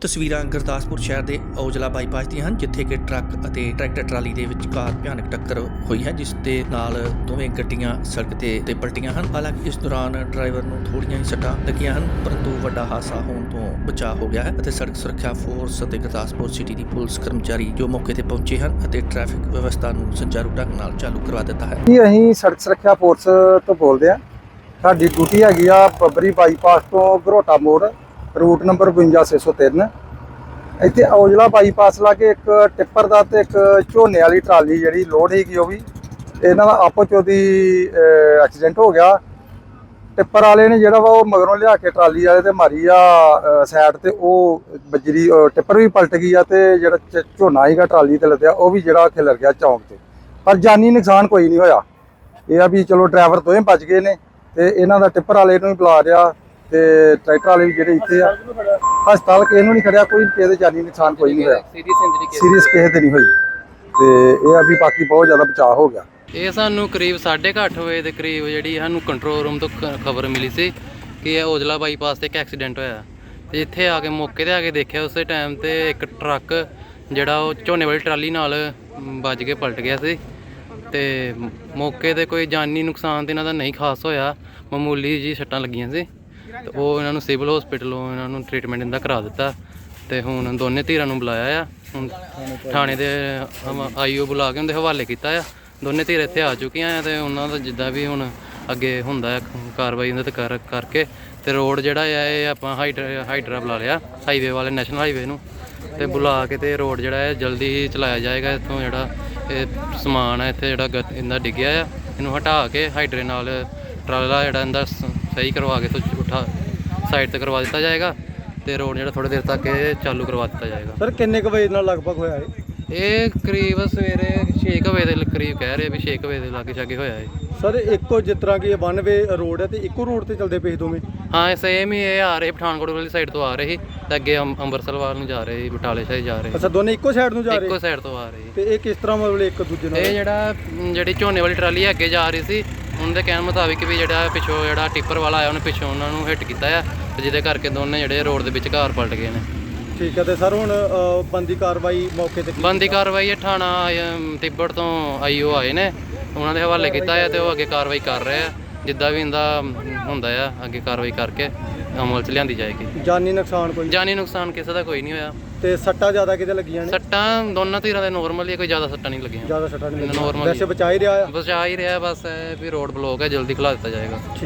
ਤਸਵੀਰਾਂ ਗੁਰਦਾਸਪੁਰ ਸ਼ਹਿਰ ਦੇ ਔਜਲਾ ਬਾਈਪਾਸ ਦੀਆਂ ਹਨ, ਜਿੱਥੇ ਕਿ ਟਰੱਕ ਅਤੇ ਟਰੈਕਟਰ ਟਰਾਲੀ ਦੇ ਵਿਚਕਾਰ ਭਿਆਨਕ ਟੱਕਰ ਹੋਈ ਹੈ, ਜਿਸ ਦੇ ਨਾਲ ਦੋਵੇਂ ਗੱਡੀਆਂ ਸੜਕ ਤੇ ਤੇ ਪਲਟੀਆਂ ਹਨ। ਹਾਲਾਂਕਿ ਇਸ ਦੌਰਾਨ ਡਰਾਈਵਰ ਨੂੰ ਥੋੜੀਆਂ ਹੀ ਸੱਟਾਂ ਲੱਗੀਆਂ ਹਨ, ਪਰੰਤੂ ਵੱਡਾ ਹਾਦਸਾ ਹੋਣ ਤੋਂ ਬਚਾਅ ਹੋ ਗਿਆ ਹੈ ਅਤੇ ਸੜਕ ਸੁਰੱਖਿਆ ਫੋਰਸ ਅਤੇ ਗੁਰਦਾਸਪੁਰ ਸਿਟੀ ਦੀ ਪੁਲਿਸ ਕਰਮਚਾਰੀ ਜੋ ਮੌਕੇ ਤੇ ਪਹੁੰਚੇ ਹਨ ਅਤੇ ਟ੍ਰੈਫਿਕ ਵਿਵਸਥਾ ਨੂੰ ਸੁਚਾਰੂ ਢੰਗ ਨਾਲ ਚਾਲੂ ਕਰਵਾ ਦਿੱਤਾ ਹੈ। ਜੀ, ਅਸੀਂ ਸੜਕ ਸੁਰੱਖਿਆ ਫੋਰਸ ਤੋਂ ਬੋਲਦੇ ਆ ਸਾਡੀ ਡਿਊਟੀ ਹੈਗੀ ਆ ਬੱਬਰੀ ਬਾਈਪਾਸ ਤੋਂ ਘਰੋਟਾ ਮੋੜ। ਰੂਟ ਨੰਬਰ 52603 ਇੱਥੇ ਔਜਲਾ ਬਾਈਪਾਸ ਲਾਗੇ ਇੱਕ ਟਿੱਪਰ ਦਾ ਤੇ ਇੱਕ ਝੋਨੇ ਵਾਲੀ ਟਰਾਲੀ ਜਿਹੜੀ ਲੋਡ ਸੀਗੀ ਉਹ ਵੀ। ਇਹਨਾਂ ਦਾ ਆਪੋ ਚੋਦੀ ਐਕਸੀਡੈਂਟ ਹੋ ਗਿਆ। ਟਿੱਪਰ ਵਾਲੇ ਨੇ ਜਿਹੜਾ ਵਾ ਉਹ ਮਗਰੋਂ ਲਿਆ ਕੇ ਟਰਾਲੀ ਵਾਲੇ ਤੇ ਮਾਰੀ ਆ ਸਾਈਡ ਤੇ ਉਹ ਬਜਰੀ ਟਿੱਪਰ ਵੀ ਪਲਟ ਗਈ ਆ ਤੇ ਜਿਹੜਾ ਝ- ਝੋਨਾ ਸੀਗਾ ਟਰਾਲੀ ਤੇ ਲੱਦਿਆ, ਉਹ ਵੀ ਜਿਹੜਾ ਖਿਲਰ ਗਿਆ ਚੌਂਕ ਤੇ। ਪਰ ਜਾਨੀ ਨੁਕਸਾਨ ਕੋਈ ਨਹੀਂ ਹੋਇਆ। ਇਹ ਆ ਵੀ ਚਲੋ ਡਰਾਈਵਰ ਦੋਵੇਂ ਬਚ ਗਏ ਨੇ ਤੇ ਇਹਨਾਂ ਦਾ ਟਿੱਪਰ ਵਾਲੇ ਨੂੰ ਵੀ ਬੁਲਾ ਰਿਹਾ। ਤੇ ਟਰੈਕਟਰ ਵਾਲੇ ਵੀ ਜਿਹੜੇ ਇੱਥੇ ਆ ਹਸਪਤਾਲ ਕਿਸੇ ਨੂੰ ਨਹੀਂ ਖੜਿਆ ਕੋਈ ਕਿਸੇ ਦੇ ਜਾਨੀ ਨੁਕਸਾਨ ਕੋਈ ਨਹੀਂ ਹੋਇਆ। ਸੀਰੀਅਸ ਇੰਜਰੀ ਕੇਸ ਸੀਰੀਅਸ ਕਿਸੇ ਤੇ ਨਹੀਂ ਹੋਈ। ਤੇ ਇਹ ਆ ਵੀ ਬਾਕੀ ਬਹੁਤ ਜ਼ਿਆਦਾ ਬਚਾਅ ਹੋ ਗਿਆ। ਇਹ ਸਾਨੂੰ ਕਰੀਬ 8:30 ਵਜੇ ਦੇ ਕਰੀਬ ਜਿਹੜੀ ਸਾਨੂੰ ਕੰਟਰੋਲ ਰੂਮ ਤੋਂ ਖਬਰ ਮਿਲੀ ਸੀ ਕਿ ਇਹ ਔਜਲਾ ਬਾਈਪਾਸ ਤੇ ਇੱਕ ਐਕਸੀਡੈਂਟ ਹੋਇਆ। ਤੇ ਇੱਥੇ ਆ ਕੇ ਮੌਕੇ ਤੇ ਆ ਕੇ ਦੇਖਿਆ ਉਸੇ ਟਾਈਮ ਤੇ ਇੱਕ ਟਰੱਕ ਜਿਹੜਾ ਉਹ ਝੋਨੇ ਵਾਲੀ ਟਰਾਲੀ ਨਾਲ ਵੱਜ ਕੇ ਪਲਟ ਗਿਆ ਸੀ। ਤੇ ਮੌਕੇ ਤੇ ਕੋਈ ਜਾਨੀ ਨੁਕਸਾਨ ਤੇ ਇਹਨਾਂ ਦਾ ਨਹੀਂ ਖਾਸ ਹੋਇਆ। ਮਾਮੂਲੀ ਜੀ ਸੱਟਾਂ ਲੱਗੀਆਂ ਸੀ। ਤੇ ਉਹ ਇਹਨਾਂ ਨੂੰ ਸਿਵਲ ਹਸਪੀਟਲੋਂ ਇਹਨਾਂ ਨੂੰ ਟ੍ਰੀਟਮੈਂਟ ਇਹਦਾ ਕਰਾ ਦਿੱਤਾ ਤੇ ਹੁਣ ਦੋਨੇ ਧਿਰਾਂ ਨੂੰ ਬੁਲਾਇਆ ਆ। ਹੁਣ ਥਾਣੇ ਦੇ ਆਈਓ ਬੁਲਾ ਕੇ ਉਹਦੇ ਹਵਾਲੇ ਕੀਤਾ ਆ। ਦੋਨੇ ਧਿਰ ਇੱਥੇ ਆ ਚੁੱਕੀਆਂ ਆ ਤੇ ਉਹਨਾਂ ਦਾ ਜਿੱਦਾਂ ਵੀ ਹੁਣ ਅੱਗੇ ਹੁੰਦਾ ਹੈ ਕਾਰਵਾਈ ਉਹਨਾਂ ਤੇ ਕਰ ਕਰਕੇ ਤੇ ਰੋਡ ਜਿਹੜਾ ਆ, ਇਹ ਆਪਾਂ ਹਾਈਡਰ ਹਾਈਡਰਾ ਬੁਲਾ ਲਿਆ ਹਾਈਵੇ ਵਾਲੇ ਨੈਸ਼ਨਲ ਹਾਈਵੇ ਨੂੰ। ਤੇ ਬੁਲਾ ਕੇ ਤੇ ਰੋਡ ਜਿਹੜਾ ਹੈ ਜਲਦੀ ਹੀ ਚਲਾਇਆ ਜਾਏਗਾ। ਇੱਥੋਂ ਜਿਹੜਾ ਇਹ ਸਮਾਨ ਹੈ ਇੱਥੇ ਜਿਹੜਾ ਗ- ਇਹਦਾ ਡਿੱਗਿਆ ਆ। ਇਹਨੂੰ ਹਟਾ ਕੇ ਹਾਈਡਰੇ ਨਾਲ ਟਰਾਲਾ ਜਿਹੜਾ ਇਹਦਾ ਸ- ਸਹੀ ਕਰਵਾ ਕੇ ਤੋਂ ਉਠਾ ਸਾਈਡ ਤੇ ਕਰਵਾ ਦਿੱਤਾ ਜਾਏਗਾ ਤੇ ਰੋਡ ਜਿਹੜਾ ਥੋੜੀ ਦੇਰ ਤੱਕ ਇਹ ਚਾਲੂ ਕਰਵਾ ਦਿੱਤਾ ਜਾਏਗਾ। ਸਰ ਕਿੰਨੇ ਕੁ ਵਜੇ ਨਾਲ ਲਗਭਗ ਹੋਇਆ ਇਹ? ਇਹ ਕਰੀਬ ਸਵੇਰੇ 6 ਵਜੇ ਦੇ ਕਰੀਬ ਕਹਿ ਰਹੇ ਵੀ 6 ਵਜੇ ਦੇ ਲਾਗੇ ਛਾਗੇ ਹੋਇਆ ਹੈ ਸਰ ਇੱਕੋ ਜਿਸ ਤਰ੍ਹਾਂ ਕਿ ਇਹ ਵਨ ਵੇ ਰੋਡ ਹੈ ਤੇ ਇੱਕੋ ਰੋਡ ਤੇ ਚੱਲਦੇ ਪਏ ਦੋਵੇਂ? ਹਾਂ ਸੇਮ ਹੀ ਇਹ ਆ ਰਹੇ ਪਠਾਨਕੋਟ ਵਾਲੀ ਸਾਈਡ ਤੋਂ ਆ ਰਹੇ ਤੇ ਅੱਗੇ ਅੰਮ- ਅੰਮ੍ਰਿਤਸਰ ਵੱਲ ਨੂੰ ਜਾ ਰਹੇ ਬਟਾਲੇ ਸਾਈਡ ਜਾ ਰਹੇ ਅੱਛਾ ਦੋਨੇ ਇੱਕੋ ਸਾਈਡ ਨੂੰ ਜਾ। ਰਹੇ? ਇੱਕੋ ਸਾਈਡ ਤੋਂ ਆ ਰਹੇ। ਤੇ ਇਹ ਕਿਸ ਤਰ੍ਹਾਂ ਮਤਲਬ ਇੱਕ ਦੂਜੇ ਨਾਲ? ਇਹ ਜਿਹੜਾ ਮ, ਜਿਹੜੀ ਝੋਨੇ ਵਾਲੀ ਟਰਾਲੀ ਅੱਗੇ ਜਾ ਰਹੀ ਸੀ ਉਹਨਾਂ ਦੇ ਕਹਿਣ ਮੁਤਾਬਿਕ ਵੀ ਜਿਹੜਾ ਪਿੱਛੋਂ ਜਿਹੜਾ ਟਿੱਪਰ ਵਾਲਾ ਆਇਆ ਉਹਨੇ ਪਿੱਛੋਂ ਉਹਨਾਂ ਨੂੰ ਹਿੱਟ ਕੀਤਾ ਆ ਤੇ ਜਿਹਦੇ ਕਰਕੇ ਦੋਨੇ ਜਿਹੜੇ ਰੋਡ ਦੇ ਵਿੱਚ ਘਰ ਪਲਟ ਗਏ ਨੇ। ਠੀਕ ਹੈ ਤੇ ਸਰ ਹੁਣ ਅ, ਬੰਦੀ ਕਾਰਵਾਈ ਮੌਕੇ ਤੇ ਬੰਦੀ ਕਾਰਵਾਈ ਇਹ ਥਾਣਾ ਅਮ, ਤਿੱਬੜ ਤੋਂ ਆਈਓ ਆਏ ਨੇ। ਉਹਨਾਂ ਦੇ ਹਵਾਲੇ ਕੀਤਾ ਹੈ ਤੇ ਉਹ ਅੱਗੇ ਕਾਰਵਾਈ ਕਰ ਰਹੇ ਆ। ਜਿੱਦਾਂ ਵੀ ਇਹਦਾ ਹੁੰਦਾ ਆ ਅੱਗੇ ਕਾਰਵਾਈ ਕਰਕੇ। ਅਮਲ ਚ ਲਿਆਂਦੀ ਜਾਏਗੀ। ਜਾਨੀ ਨੁਕਸਾਨ ਕੋਈ? ਜਾਨੀ ਨੁਕਸਾਨ ਕਿਸੇ ਦਾ ਕੋਈ ਨਹੀਂ ਹੋਇਆ। ਤੇ ਸੱਟਾਂ ਜ਼ਿਆਦਾ ਕਿਤੇ ਲੱਗੀਆਂ ਨੇ? ਸੱਟਾਂ ਦੋਨਾਂ ਧਿਰਾਂ ਦੇ ਨਾਰਮਲ ਹੀ ਆ, ਕੋਈ ਜ਼ਿਆਦਾ ਸੱਟਾਂ ਨਹੀਂ ਲੱਗੀਆਂ। ਜ਼ਿਆਦਾ ਸੱਟਾਂ ਨਹੀਂ ਲੱਗੀਆਂ। Normal ਵੈਸੇ ਬਚਾ ਹੀ ਰਿਹਾ? ਆ ਹੀ ਰਿਹਾ ਬਸ ਇਹ ਵੀ ਰੋਡ ਬਲੌਕ ਹੈ ਜਲਦੀ ਖੁਲਾ ਦਿੱਤਾ ਜਾਏਗਾ।